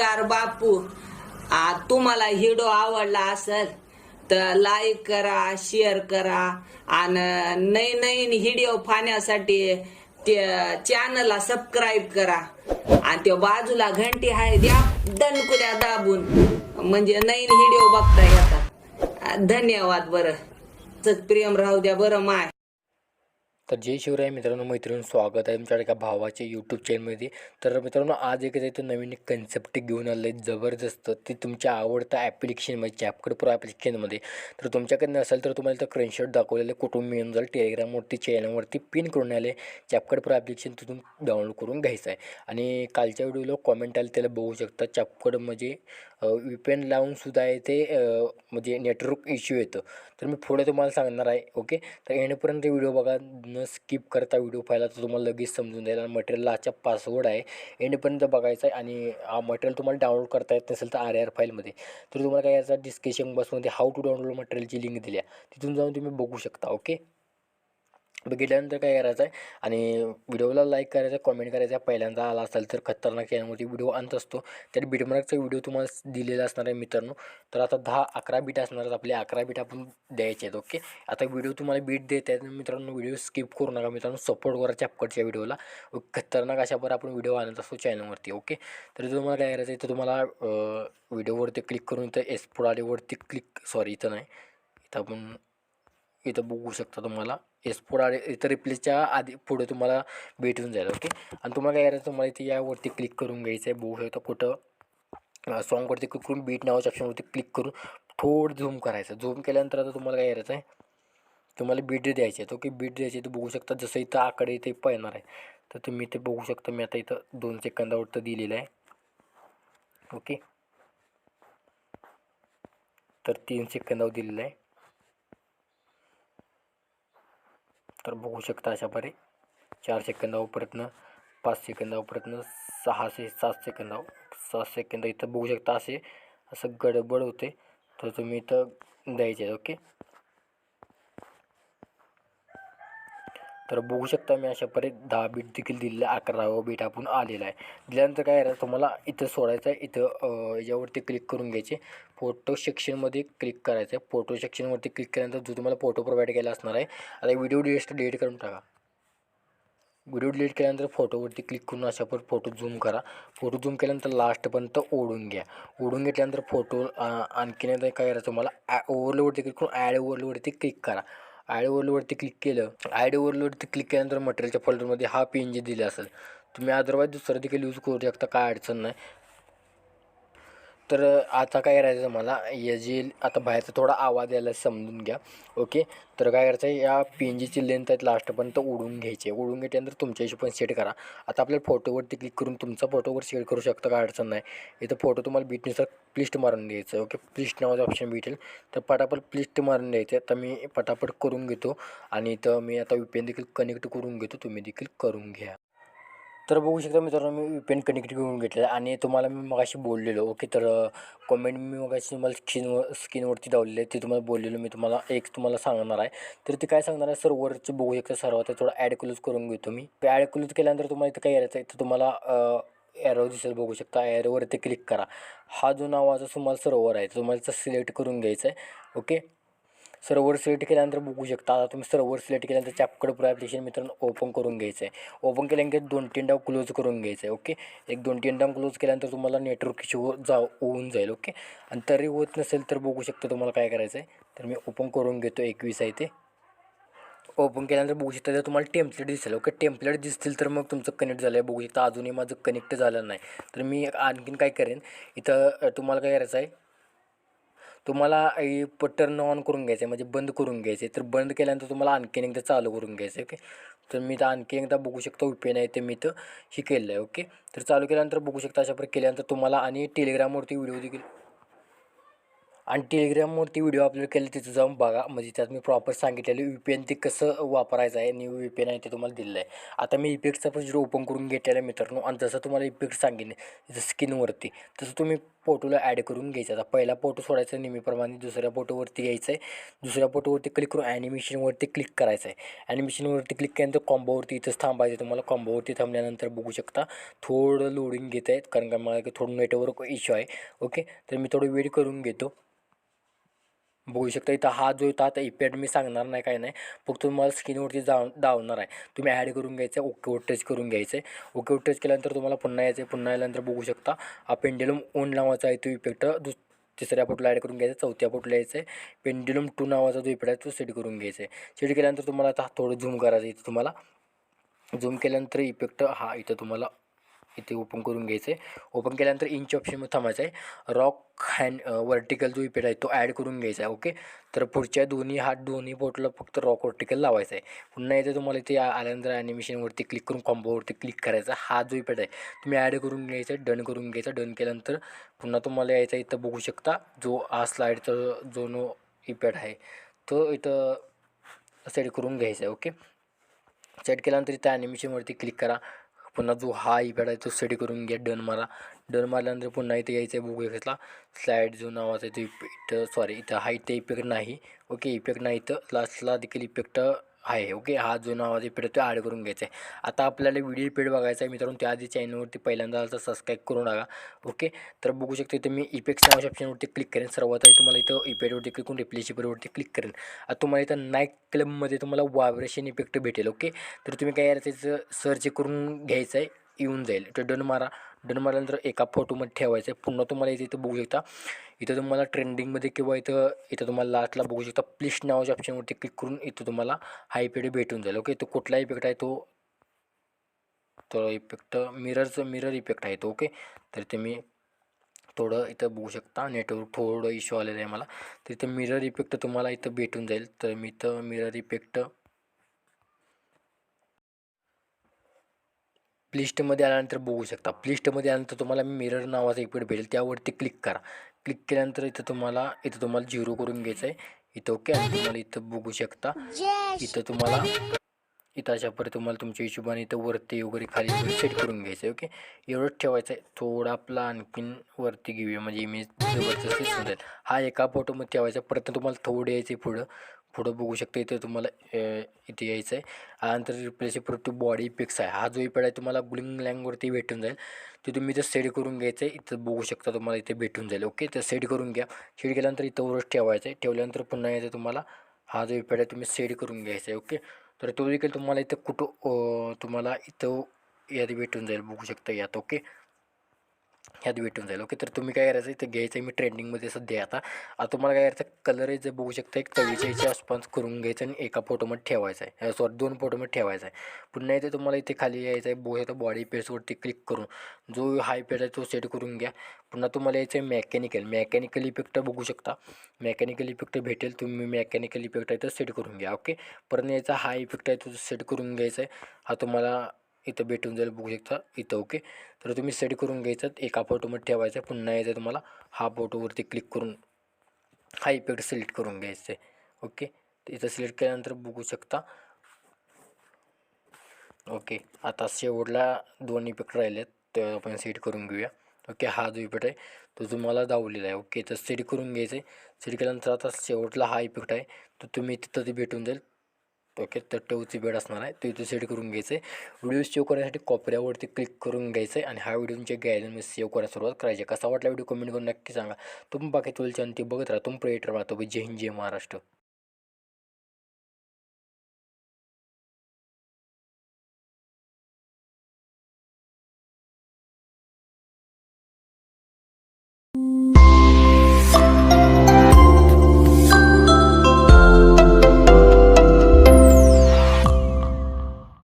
नमस्कार बापू. आ, तुम्हाला व्हिडिओ आवडला असेल तर लाईक करा शेअर करा आणि नवीन नवीन व्हिडिओ पाहण्यासाठी ते चॅनलला सबस्क्राईब करा. आणि त्या बाजूला घंटी आहे द्या दणकुड्या दाबून. म्हणजे नवीन व्हिडिओ बघता येतात. धन्यवाद बरं. प्रेम राहू द्या बरं माय. तर जय शिवराय मित्रांनो मैत्रिणी स्वागत आहे तुमच्या एका भावाच्या यूट्यूब चॅनलमध्ये तर मित्रांनो आज एक तो नवीन एक कन्सेप्ट घेऊन आलं आहे जबरदस्त. ते तुमच्या आवडत्या ॲप्लिकेशनमध्ये चॅपकड प्रो ॲप्लिकेशनमध्ये तर तुमच्याकडे नसेल तर तुम्हाला तर स्क्रीनशॉट दाखवलेलं कुठून मिळून जाईल टेलिग्रामवरती चॅनलवरती पिन करून आले चॅपकड प्रो ॲप्लिकेशन तिथून डाउनलोड करून घ्यायचं आहे. आणि कालच्या व्हिडिओला कॉमेंट आले त्याला बघू शकता. चॅपकड म्हणजे विपेन लावून सुद्धा आहे ते म्हणजे नेटवर्क इश्यू येतं. तर मी पुढे तुम्हाला सांगणार आहे ओके तर येणेपर्यंत व्हिडिओ बघा न स्किप करता व्हिडिओ पाहिला तर तुम्हाला लगेच समजून जाईल. आणि मटेरियलला आजचा पासवर्ड आहे. येणेपर्यंत बघायचा आहे आणि हा मटेरियल तुम्हाला डाउनलोड करता येत नसेल तर आर आर फाईलमध्ये तर तुम्हाला काय याचा डिस्क्रिप्शन बॉक्समध्ये हाऊ टू डाउनलोड मटेरियलची लिंक दिली आहे. तिथून जाऊन तुम्ही बघू शकता ओके बघितल्यानंतर काय करायचं आहे आणि व्हिडिओला लाईक करायचं कमेंट कॉमेंट करायचं आहे पहिल्यांदा आला असेल तर खतरनाक यामध्ये व्हिडिओ आणत असतो. त्यात बीटमार्कचा व्हिडिओ तुम्हाला दिलेला असणार आहे मित्रांनो. तर आता दहा अकरा बीट असणार आहेत आपले. अकरा बीट आपण द्यायचे आहेत ओके? आता व्हिडिओ तुम्हाला बीट देत आहेत. मित्रांनो व्हिडिओ स्किप करू नका. मित्रांनो सपोर्ट करा चपकटच्या व्हिडिओला. खतरनाक अशावर आपण व्हिडिओ आणत असतो चॅनलवरती ओके? तर तुम्हाला काय करायचं आहे तर तुम्हाला व्हिडिओवरती क्लिक करून इथं एक्सपोर्ट आलेवरती क्लिक सॉरी इथं नाही. इथं आपण इथं बघू शकता तुम्हाला. एक्सपोर्ट आले इथं रिप्लेसच्या आधी पुढे तुम्हाला भेटून जाईल ओके आणि तुम्हाला काय करायचं तुम्हाला इथे यावरती क्लिक करून घ्यायचं आहे बघू शकता कुठं सॉन्गवरती क्लिक करून बीट नावाच्या ऑप्शनवरती क्लिक करून थोडं झूम करायचं. झूम केल्यानंतर आता तुम्हाला काय करायचं आहे तुम्हाला बीट द्यायचे आहेत ओके बीट द्यायचे तर बघू शकता जसं इथं आकडे इथे पाहणार आहे. तर तुम्ही इथे बघू शकता मी आता इथं दोन सेकंदावरती दिलेलं आहे ओके तर तीन सेकंदावर दिलेलं आहे. तर बघू शकता अशा प्रकारे चार सेकंदावर प्रयत्न पाच सेकंदावर प्रयत्न सहा से सात सेकंदावर सात सेकंद इथं बघू शकता असे असं गडबड होते. तर तुम्ही इथं द्यायचे ओके? तर बघू शकता मी अशा प्रकारे दहा बीट देखील दिलेलं अकरावं बीट आपण आलेला आहे. दिल्यानंतर काय करायचं तुम्हाला इथं सोडायचं आहे इथं याच्यावरती क्लिक करून घ्यायचे. फोटो सेक्शनमध्ये क्लिक करायचं आहे. फोटो सेक्शनवरती क्लिक केल्यानंतर जो तुम्हाला फोटो प्रोव्हाइड केला असणार आहे आता व्हिडिओ डिलेट डिलीट करून टाका. व्हिडिओ डिलीट केल्यानंतर फोटोवरती क्लिक करून अशा पर फोटो झूम करा. फोटो झूम केल्यानंतर लास्टपर्यंत ओढून घ्या. ओढून घेतल्यानंतर फोटो आणखीन काय करायचं तुम्हाला ॲ ओव्हरलोवरती क्लिक करून ॲड ओव्हरलोवरती क्लिक करा. आय ओवरलोडवरती क्लिक केलं. ॲड ओवरलोडवरती क्लिक केल्यानंतर मटेरियलच्या फोल्डरमध्ये हा पी एन जी दिला असेल तुम्ही अदरवाईज दुसरं देखील यूज करू शकता काय अडचण नाही. तर आता काय करायचं मला? या जे आता बाहेरचा थोडा आवाज यायला समजून घ्या. ओके तर काय करायचं आहे या पी एन जीची लेंथ आहेत लास्टपर्यंत उडून घ्यायची आहे. उडून घेतल्यानंतर तुमच्या हिशोबाने सेट करा. आता आपल्याला फोटोवरती क्लिक करून तुमचा फोटोवर सेट करू शकता काय अडचण नाही. इथं फोटो तुम्हाला बीटनुसार प्लिस्ट मारून द्यायचं ओके प्लिस्ट नावाचं ऑप्शन भेटेल. तर पटापट प्लिस्ट मारून द्यायचं तर मी पटापट करून घेतो. आणि इथं मी आता व्ही देखील कनेक्ट करून घेतो. तुम्ही देखील करून घ्या. तर बघू शकता मित्रांनो मी पेन कनेक्ट करून घेतलेलं आहे आणि तुम्हाला मी मगाशी बोललेलो. ओके तर कमेंट मी मगाशी तुम्हाला स्क्रीनवर स्किनवरती दावलेले आहे ते तुम्हाला बोललेलो. मी तुम्हाला एक तुम्हाला सांगणार आहे. तर ते काय सांगणार आहे सर्वरचे बघू शकता सर्वात. थोडं ॲड क्लोज करून घेतो मी. ॲड क्लोज केल्यानंतर तुम्हाला इथं काय करायचं आहे तर तुम्हाला ॲरो दिसेल बघू शकता. ॲरोवरती क्लिक करा. हा जो नावाचा तुम्हाला सर्वर आहे तो तुम्हाला सिलेक्ट करून घ्यायचा आहे. ओके सर्वर सिलेक्ट केल्यानंतर बघू शकता. आता तुम्ही सर्वर सिलेक्ट केल्यानंतर चॅपकड प्रो ॲप्लिकेशन मित्रांनो ओपन करून घ्यायचं आहे ओपन केल्यानंतर दोन तीन डाव क्लोज करून घ्यायचं आहे ओके एक दोन तीन डाव क्लोज केल्यानंतर तुम्हाला नेटवर्क इश्यू हो जा होऊन जाईल ओके आणि तरी होत नसेल तर बघू शकता तुम्हाला काय करायचं आहे तर मी ओपन करून घेतो एकवीस आहे ते. ओपन केल्यानंतर बघू शकता तर तुम्हाला टेम्पलेट दिसेल ओके टेम्पलेट दिसतील तर मग तुमचं कनेक्ट झालं आहे बघू शकता अजूनही माझं कनेक्ट झालं नाही. तर मी आणखीन काय करेन? इथं तुम्हाला काय करायचं आहे तुम्हाला टर्न ऑन करून घ्यायचं आहे म्हणजे बंद करून घ्यायचं आहे तर बंद केल्यानंतर तुम्हाला आणखीन एकदा चालू करून घ्यायचं आहे ओके तर मी तर आणखी एकदा बघू शकतो उपे नाही ते मी तर हे केलं आहे ओके तर चालू केल्यानंतर बघू शकता अशा प्रकारे केल्यानंतर तुम्हाला आणि टेलिग्रामवरती व्हिडिओ देखील आणि टेलिग्रामवरती व्हिडिओ अपलोड केले तिथं जाऊन बघा. म्हणजे त्यात मी प्रॉपर सांगितलेलं यू पी एन ते कसं वापरायचं आहे. न्यू यू पी एन आहे ते तुम्हाला दिलेलं आहे. आता मी इफेक्टचा प्रोजेक्ट ओपन करून घेतलेला आहे मित्रांनो. आणि जसं तुम्हाला इफेक्ट सांगेन जसं स्किनवरती तसं तुम्ही फोटोला ॲड करून घ्यायचं. आता पहिला फोटो सोडायचा नेहमीप्रमाणे दुसऱ्या फोटोवरती यायचं आहे. दुसऱ्या फोटोवरती क्लिक करून ॲनिमेशनवरती क्लिक करायचं आहे. ॲनिमेशनवरती क्लिक केल्यानंतर कॉम्बोवरती इथंच थांबायचं आहे तुम्हाला. कॉम्बोवरती थांबल्यानंतर बघू शकता थोडं लोडिंग घेत आहेत. कारण का मला थोडं नेटवर्क इश्यू आहे. ओके तर मी थोडं वेट करून घेतो. बघू शकता इथं हा जो इथं आता इपॅड मी सांगणार नाही काय नाही. फक्त तुम्हाला स्क्रीनवरती जाऊ दावणार आहे. तुम्ही ॲड करून घ्यायचं आहे ओकेवर टच करून घ्यायचं आहे. ओकेवर टच केल्यानंतर तुम्हाला पुन्हा यायचं आहे. पुन्हा आल्यानंतर बघू शकता हा पेंड्युलम ओन नावाचा आहे तो इफेक्ट दुस तिसऱ्या फोटोला ॲड करून घ्यायचं चौथ्या फोटोला यायचं आहे. पेंडुलम टू नावाचा जो इफेक्ट आहे तो सेट करून घ्यायचा आहे. सेट केल्यानंतर तुम्हाला आता थोडं झूम करायचं इथं तुम्हाला. झूम केल्यानंतर इफेक्ट हा इथं तुम्हाला इथे ओपन करून घ्यायचं आहे ओपन केल्यानंतर इंच ऑप्शनमध्ये थांबायचं आहे रॉक हँड वर्टिकल जो इपेड आहे तो ॲड करून घ्यायचा आहे ओके तर पुढच्या दोन्ही हात दोन्ही बोटला फक्त रॉक वर्टिकल लावायचा आहे. पुन्हा इथे तुम्हाला इथे आल्यानंतर ॲनिमेशनवरती क्लिक करून कॉम्बोवरती क्लिक करायचा. हा जो इपेड आहे तुम्ही ॲड करून घ्यायचा डन करून घ्यायचा. डन केल्यानंतर पुन्हा तुम्हाला यायचा इथं बघू शकता जो हा स्लाईडचा जो नो इफेक्ट आहे तो इथं सेट करून घ्यायचा आहे ओके सेट केल्यानंतर इथं ॲनिमेशनवरती क्लिक करा. पुन्हा जो हा इफेक्ट आहे तो सेट करून घ्या डन मारा. डन मारल्यानंतर पुन्हा इथे यायचं आहे बघू इफेक्टला स्लाईड जो नावाचा आहे तो इफेक्ट सॉरी इथं हा इथे इफेक्ट नाही. ओके इफेक्ट नाही इथं. लास्टला देखील इफेक्ट आहे ओके हा जो नावाचा इफेक्ट आहे तो ॲड करून घ्यायचा आहे. आता आपल्याला व्हिडिओ इफेक्ट बघायचा आहे मित्रांनो त्याआधी चॅनलवरती पहिल्यांदा आलं तर सबस्क्राईब करून टाका ओके तर बघू शकते इथं मी इफेक्ट्स नावाच्या ऑप्शनवरती क्लिक करेन. सर्वात आधी तुम्हाला इथं इपेडवरती क्लिक करून रिप्लेशिपरवरती क्लिक करेन आता तुम्हाला इथं नाईट क्लबमध्ये तुम्हाला वायब्रेशन इफेक्ट भेटेल ओके तर तुम्ही काय त्याचं सर्च करून घ्यायचं आहे. येऊन जाईल. तर डन मारा. डन मारल्यानंतर एका फोटोमध्ये ठेवायचं आहे पुन्हा तुम्हाला इथे इथं बघू शकता. इथं तुम्हाला ट्रेंडिंगमध्ये किंवा इथं इथं तुम्हाला लास्टला बघू शकता. प्लिस्ट नावाच्या ऑप्शनवरती क्लिक करून इथं तुम्हाला हा इफेक्ट भेटून जाईल. ओके तो कुठला इफेक्ट आहे तो तो इफेक्ट मिररचं मिरर इफेक्ट आहे तो. ओके तर तुम्ही थोडं इथं बघू शकता. नेटवर्क थोडं इश्यू आलेलं आहे मला. तर इथं मिरर इफेक्ट तुम्हाला इथं भेटून जाईल. तर मी इथं मिरर इफेक्ट प्लिस्टमध्ये आल्यानंतर बघू शकता. प्लिस्टमध्ये आल्यानंतर तुम्हाला मिरर नावाचा इफेक्ट भेटेल. त्यावरती क्लिक करा. क्लिक केल्यानंतर इथं तुम्हाला इथं तुम्हाला झिरो करून घ्यायचं आहे. इथं ओके. आणि तुम्हाला इथं बघू शकता. इथं तुम्हाला इथं अशा परत तुम्हाला तुमच्या हिशोबाने इथं वरती वगैरे खाली सेट करून घ्यायचं आहे. ओके? एवढंच ठेवायचं आहे. थोडा आपला आणखीन वरती घेऊया. म्हणजे इमेज जबरदस्त हा एका फोटोमध्ये ठेवायचा. परत तुम्हाला थोडं यायचं पुढं. पुढं बघू शकता इथे तुम्हाला इथे यायचं आहे. त्यानंतर रिप्लेसची परत बॉडी इफेक्ट्स आहे. हा जो इफेक्ट आहे तुम्हाला ब्लिंग लँगवरती भेटून जाईल. ते तुम्ही इथं सेट करून घ्यायचं आहे. इथं बघू शकता तुम्हाला इथे भेटून जाईल. ओके तर सेट करून घ्या. सेट केल्यानंतर इथं वरच ठेवायचं आहे. ठेवल्यानंतर पुन्हा यायचं तुम्हाला. हा जो इफेक्ट आहे तुम्ही सेट करून घ्यायचा आहे. ओके तर तो देखील तुम्हाला इथं कुठं तुम्हाला इथं यात भेटून जाईल. बघू शकता यात. ओके ह्यात भेटून जाईल. ओके तर तुम्ही काय करायचं इथे घ्यायचं आहे मी ट्रेंडिंगमध्ये सध्या आता. आता तुम्हाला काय करायचं कलर आहे जे बघू शकता एक चव्वेचाळीसच्या आसपास करून घ्यायचं आणि एका फोटोमध्ये ठेवायचं आहे. सॉरी दोन फोटोमध्ये ठेवायचं आहे. पुन्हा इथे तुम्हाला इथे खाली यायचं आहे बघू शकता बॉडी पेजवरती क्लिक करून. जो हाय पेज आहे तो सेट करून घ्या. पुन्हा तुम्हाला यायचं आहे मेकॅनिकल मेकॅनिकल इफेक्ट बघू शकता. मेकॅनिकल इफेक्ट भेटेल तुम्ही मेकॅनिकल इफेक्ट आहे तो सेट करून घ्या. ओके? परत याचा हा इफेक्ट आहे तो सेट करून घ्यायचा आहे. हा तुम्हाला इथं भेटून जाईल बघू शकता. इथं ओके तर तुम्ही सेट करून घ्यायचं. एका फोटोमध्ये ठेवायचा पुन्हा यायचं तुम्हाला हा फोटोवरती क्लिक करून हा इफेक्ट सिलेक्ट करून घ्यायचं आहे. ओके इथं सिलेक्ट केल्यानंतर बघू शकता. ओके आता शेवटला दोन इफेक्ट राहिलेत. ते आपण सेट करून घेऊया. ओके हा जो इफेक्ट आहे तो तुम्हाला दावलेला आहे. ओके तर सेट करून घ्यायचं आहे. सेट केल्यानंतर आता शेवटला हा इफेक्ट आहे. तो तुम्ही तिथं ते भेटून जाईल. ओके तर टवची बेड असणार आहे. तो इथे सेट करून घ्यायचं आहे व्हिडिओ सेव्ह करण्यासाठी कॉपऱ्यावरती क्लिक करून घ्यायचं आहे आणि हा व्हिडिओ तुमच्या गॅलरीमध्ये सेव्ह करायला सुरुवात करायची. आहे. कसा वाटला व्हिडिओ कमेंट करून नक्की सांगा. तुम्ही बाकी तुला चॅनल ते बघत राहा. तुम्ही प्रेटर राहतो जय हिंद जय महाराष्ट्र.